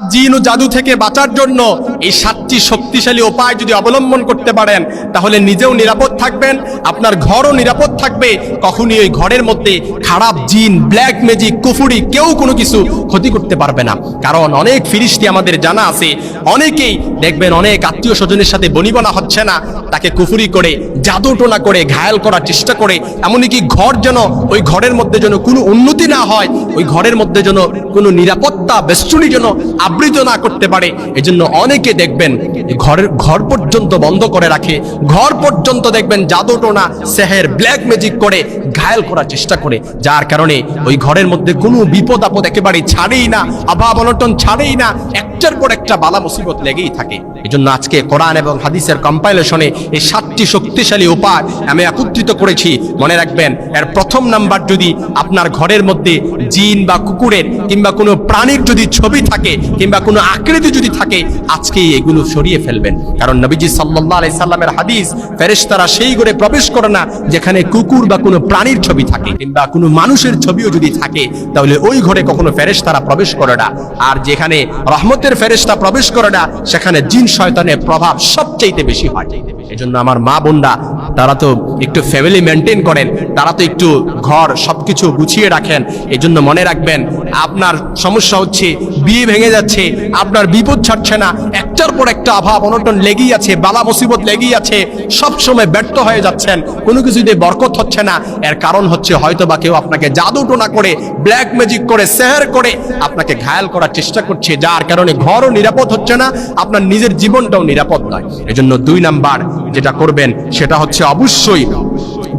জিন ও জাদু থেকে বাঁচার জন্য এই সাতটি শক্তিশালী উপায় যদি অবলম্বন করতে পারেন, তাহলে নিজেও নিরাপদ থাকবেন, আপনার ঘরও নিরাপদ থাকবে। কখনই ওই ঘরের মধ্যে খারাপ জিন, ব্ল্যাক ম্যাজিক, কুফুরি কেউ কোনো কিছু ক্ষতি করতে পারবে না। কারণ অনেক ফিরিস্তি আমাদের জানা আছে, অনেকেই দেখবেন অনেক আত্মীয় স্বজনের সাথে বনিবনা হচ্ছে না, তাকে কুফুরি করে জাদু টোনা করে, ঘায়াল করার চেষ্টা করে। এমনকি ঘর যেন ওই ঘরের মধ্যে যেন কোনো উন্নতি না হয়, ওই ঘরের মধ্যে যেন কোনো নিরাপত্তা, বেষ্টনী যেন আবৃত না করতে পারে। এজন্য অনেকে দেখবেন ঘরের ঘর পর্যন্ত বন্ধ করে রাখে। ঘর পর্যন্ত দেখবেন জাদু টোনা সেহের ব্ল্যাক ম্যাজিক করে ঘায়াল করার চেষ্টা করে। যার কারণে ওই ঘরের মধ্যে কোনো বিপদ আপদ একেবারে ছাড়েই না, অভাব অনটন ছাড়েই না, একটার পর একটা বালা মুসিবত লেগেই থাকে। এজন্য আজকে কোরআন এবং হাদিসের কম্পাইলেশনে এই সাতটি শক্তিশালী উপায় আমি একত্রিত করেছি। মনে রাখবেন, এর প্রথম নাম্বার যদি আপনার ঘরের মধ্যে জিন বা কুকুরের কিংবা কোনো প্রাণীর যদি ছবি থাকে কিংবা কোনো আকৃতি যদি থাকে, আজকেই এগুলো সরিয়ে ফেলবেন। কারণ নবীজি সাল্লাহ আলাই সাল্লামের হাদিস, ফেরেশতারা সেই ঘরে প্রবেশ করে না, যেখানে কুকুর বা কোনো প্রাণীর ছবি থাকে, কিংবা কোনো মানুষের ছবিও যদি থাকে, তাহলে ওই ঘরে কখনো ফেরেশতারা প্রবেশ করে না। আর যেখানে রহমতের ফেরেশতা প্রবেশ করে না, সেখানে জিন, শয়তানের প্রভাব সবচাইতে বেশি হয়। এজন্য আমার মা বোনরা তারা তো একটু ফ্যামিলি মেনটেন করেন, তারা তো একটু ঘর সব কিছু গুছিয়ে রাখেন এই জন্য মনে রাখবেন, আপনার সমস্যা হচ্ছে, বিয়ে ভেঙে যাচ্ছে, আপনার বিপদ ছাড়ছে না একটার পর একটা অভাব, অনটন লেগেই আছে, বালা মুসিবত লেগেই আছে সব সময় ব্যর্থ হয়ে যাচ্ছেন। কোনো কিছুতে বরকত হচ্ছে না। এর কারণ হচ্ছে হয়তো বা কেউ আপনাকে জাদু টোনা করে ব্ল্যাক ম্যাজিক করে, সেহার করে আপনাকে ঘায়াল করার চেষ্টা করছে, যার কারণে ঘরও নিরাপদ হচ্ছে না, আপনার নিজের জীবনটাও নিরাপদ নয়। এজন্য দুই নাম্বার যেটা করবেন, সেটা হচ্ছে অবশ্যই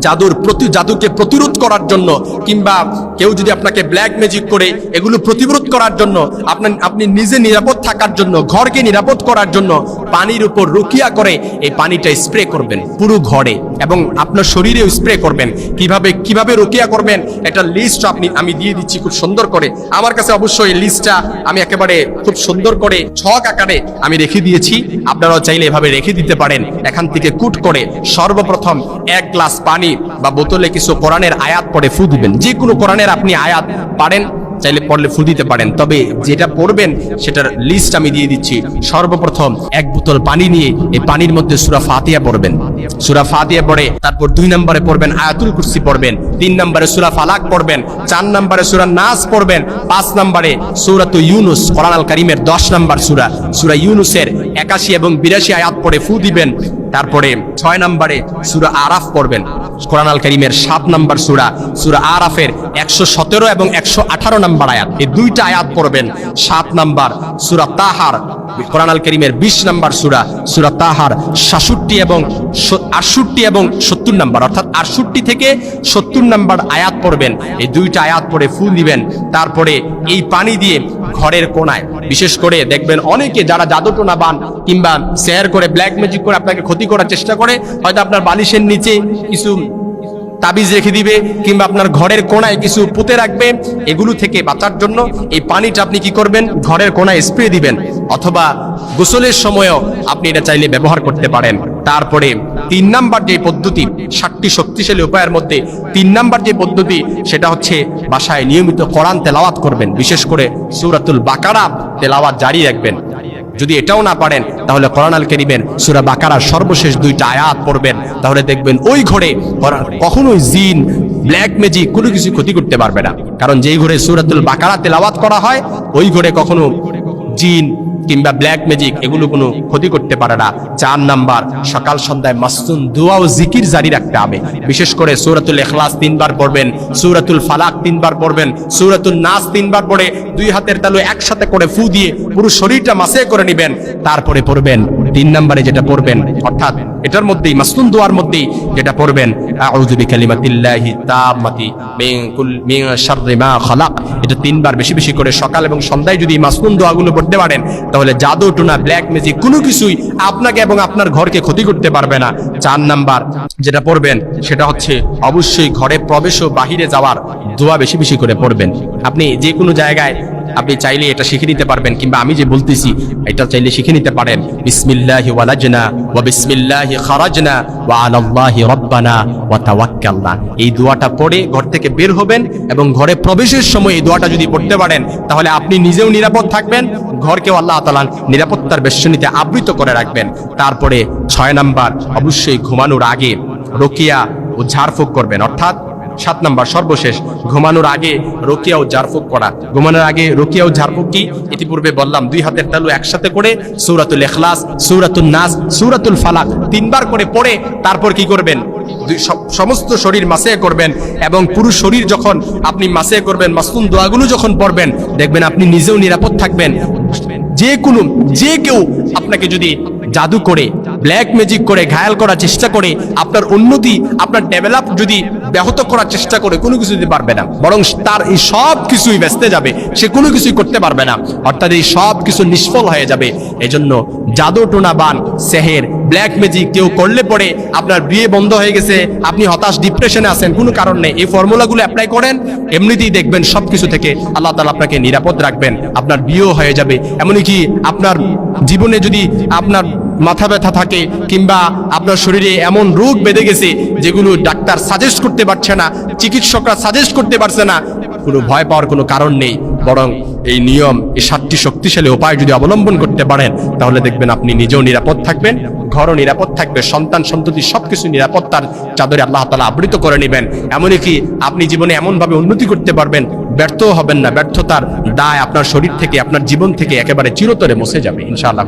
জাদুর প্রতি জাদুকে প্রতিরোধ করার জন্য, কিংবা কেউ যদি আপনাকে ব্ল্যাক ম্যাজিক করে এগুলো প্রতিরোধ করার জন্য, আপনার আপনি নিজে নিরাপদ থাকার জন্য, ঘরকে নিরাপদ করার জন্য পানির উপর রুকিয়া করে এই পানিটা স্প্রে করবেন, পুরো ঘরে। এবং আপনার শরীরেও স্প্রে করবেন। কীভাবে কীভাবে রুকিয়া করবেন একটা লিস্ট আপনি আমি দিয়ে দিচ্ছি খুব সুন্দর করে। আমার কাছে অবশ্যই লিস্টটা আমি একেবারে খুব সুন্দর করে ছক আকারে আমি রেখে দিয়েছি। আপনারাও চাইলে এভাবে রেখে দিতে পারেন। এখান থেকে কুট করে সর্বপ্রথম এক গ্লাস পানি বা বোতলে কিছু কোরআনের আয়াত পড়ে ফু দিবেন। যে কোনো কোরআনের আপনি আয়াত পারেন, চাইলে পড়লে ফু দিতে পারেন। তবে যেটা পড়বেন, সেটার লিস্ট আমি দিয়ে দিচ্ছি। সর্বপ্রথম এক বোতল পানি নিয়ে এই পানির মধ্যে সুরা ফাতিয়া পড়বেন। সুরা ফাতিয়া পড়ে, তারপর দুই নম্বরে পড়বেন আয়াতুল কুরসি পড়বেন। তিন নম্বরে সুরা ফালাক পড়বেন। চার নম্বরে সুরা নাস পড়বেন। পাঁচ নম্বরে সুরাত ইউনুস, কোরআন আল কারিমের দশ নম্বর সুরা। সুরা ইউনুসের একাশি এবং বিরাশি আয়াত পড়ে ফু দিবেন। তারপরে ছয় নম্বরে সুরা আরাফ পড়বেন। কোরআন আল করিমের সাত নম্বর সুরা সুরা আরাফের একশো সতেরো এবং একশো আঠারো নম্বর আয়াত। এই দুইটা আয়াত পড়বেন। সাত নম্বর সুরা তাহার, কোরআন আল করিমের বিশ নম্বর সুরা সুরা তাহার সাতষট্টি এবং আটষট্টি এবং সত্তর নম্বর, অর্থাৎ আটষট্টি থেকে সত্তর নম্বর আয়াত পড়বেন। এই দুইটা আয়াত পড়ে ফুল দিবেন। তারপরে এই পানি দিয়ে ঘরের কোনায় বিশেষ করে দেখবেন অনেকে যারা জাদুটোনা বান কিংবা শেয়ার করে ব্ল্যাক ম্যাজিক করে আপনাকে ক্ষতি করার চেষ্টা করে, হয়তো আপনার বালিশের নিচে কিছু তাবিজ রেখে দিবে কিংবা আপনার ঘরের কোনায় কিছু পুঁতে রাখবে, এগুলো থেকে বাঁচার জন্য এই পানিটা আপনি কি করবেন? ঘরের কোনায় স্প্রে দিবেন অথবা গোসলের সময়ও আপনি এটা চাইলে ব্যবহার করতে পারেন। তারপরে তিন নাম্বার যে পদ্ধতি ষাটটি শক্তিশালী উপায়ের মধ্যে তিন নাম্বার যে পদ্ধতি, সেটা হচ্ছে বাসায় নিয়মিত কোরআন তেলাওয়াত করবেন। বিশেষ করে সুরাতুল বাকারা তেলাওয়াত জারি রাখবেন। যদি এটাও না পারেন, তাহলে কোরআন আল কেরিমের সুরা বাকারার সর্বশেষ দুইটা আয়াত পড়বেন। তাহলে দেখবেন ওই ঘরে কখনোই জিন, ব্ল্যাক ম্যাজিক কোনো কিছু ক্ষতি করতে পারবে না। কারণ যেই ঘরে সুরাতুল বাকারা তেলাওয়াত করা হয়, ওই ঘরে কখনো জিন কিংবা ব্ল্যাক ম্যাজিক এগুলো কোনো ক্ষতি করতে পারে না। চার নাম্বার, সকাল সন্ধ্যায় মাসুন দোয়া ও জিকির জারি রাখতে হবে। বিশেষ করে সূরাতুল ইখলাস তিনবার পড়বেন, সূরাতুল ফালাক তিনবার পড়বেন সূরাতুল নাস তিনবার পড়ে দুই হাতের তালু একসাথে করে ফু দিয়ে পুরো শরীরটা মাসে করে নেবেন। তারপরে পড়বেন, তিন নম্বরে যেটা পড়বেন, অর্থাৎ এটার মধ্যেই মাসনুন দোয়ার মধ্যেই যেটা পড়বেন এটা তিনবার বেশি বেশি করে সকাল এবং সন্ধ্যায় যদি এই মাসনুন দোয়াগুলো পড়তে পারেন তাহলে জাদু, টুনা ব্ল্যাক ম্যাজিক কোনো কিছুই আপনাকে এবং আপনার ঘরকে ক্ষতি করতে পারবে না। চার নাম্বার যেটা পড়বেন, সেটা হচ্ছে অবশ্যই ঘরে প্রবেশ ও বাহিরে যাওয়ার দোয়া বেশি বেশি করে পড়বেন। আপনি যে কোনো জায়গায় আপনি চাইলে এটা শিখে নিতে পারবেন, কিংবা আমি যে বলতেছি, এটা চাইলে শিখে নিতে পারেন। বিসমিল্লাহি ওয়ালাজনা ওয়া বিসমিল্লাহি খারাজনা ওয়া আলাল্লাহি রাব্বানা ওয়া তাওয়াক্কালনা। এই দোয়াটা পড়ে ঘর থেকে বের হবেন এবং ঘরে প্রবেশের সময় এই দোয়াটা যদি পড়তে পারেন, তাহলে আপনি নিজেও নিরাপদ থাকবেন, ঘরকেও আল্লাহ তাআলা নিরাপত্তার বেষ্টনীতে আবৃত করে রাখবেন। তারপরে ছয় নাম্বার, অবশ্যই ঘুমানোর আগে রকিয়া ও ঝাড়ফুঁক করবেন। অর্থাৎ সাত নাম্বার, সর্বশেষ, ঘুমানোর আগে রকিয়া ও ঝাড়ফুঁক করা ঘুমানোর আগে রকিয়া ও ঝাড়ফুঁক কি ইতিপূর্বে বললাম, দুই হাতের তালু একসাথে করে সূরাতুল ইখলাস সূরাতুল নাস, সূরাতুল ফালাক তিনবার করে পড়ে, তারপর কি করবেন? সমস্ত শরীর মাসে করবেন এবং পুরো শরীর যখন আপনি মাসে করবেন মাসুম দোয়াগুলো যখন পড়বেন, দেখবেন আপনি নিজেও নিরাপদ থাকবেন। যে কোনো, যে কেউ আপনাকে যদি জাদু করে ব্ল্যাক ম্যাজিক করে, ঘায়াল করার চেষ্টা করে, আপনার উন্নতি, আপনার ডেভেলপ যদি ব্যাহত করার চেষ্টা করে, কোনো কিছু দিতে পারবে না। বরং তার এই সব কিছুই ব্যস্তে যাবে, সে কোনো কিছুই করতে পারবে না। অর্থাৎ এই সব কিছু নিষ্ফল হয়ে যাবে। এজন্য জাদু টোনা বান, সেহের ব্ল্যাক ম্যাজিক কেউ করলে পরে আপনার বিয়ে বন্ধ হয়ে গেছে, আপনি হতাশ ডিপ্রেশনে আছেন, কোনো কারণ নেই। এই ফর্মুলাগুলো অ্যাপ্লাই করেন, এমনিতেই দেখবেন সব কিছু থেকে আল্লাহ তালা আপনাকে নিরাপদ রাখবেন, আপনার বিয়েও হয়ে যাবে। এমনকি আপনার জীবনে যদি আপনার মাথা ব্যথা থাকে কিংবা আপনার শরীরে এমন রোগ বেঁধে গেছে যেগুলো ডাক্তার সাজেস্ট করতে পারছে না, চিকিৎসকরা সাজেস্ট করতে পারছে না, কোনো ভয় পাওয়ার কোনো কারণ নেই। বরং এই নিয়ম, এই সাতটি শক্তিশালী উপায় যদি অবলম্বন করতে পারেন, তাহলে দেখবেন আপনি নিজেও নিরাপদ থাকবেন, ঘরও নিরাপদ থাকবে, সন্তান সন্ততি সবকিছু নিরাপত্তার চাদরে আল্লাহ তালা আবৃত করে নেবেন। এমনকি আপনি জীবনে এমনভাবে উন্নতি করতে পারবেন ব্যর্থ হবেন না, ব্যর্থতার দায় আপনার শরীর থেকে, আপনার জীবন থেকে একেবারে চিরতরে মুছে যাবে, ইনশাআল্লাহ।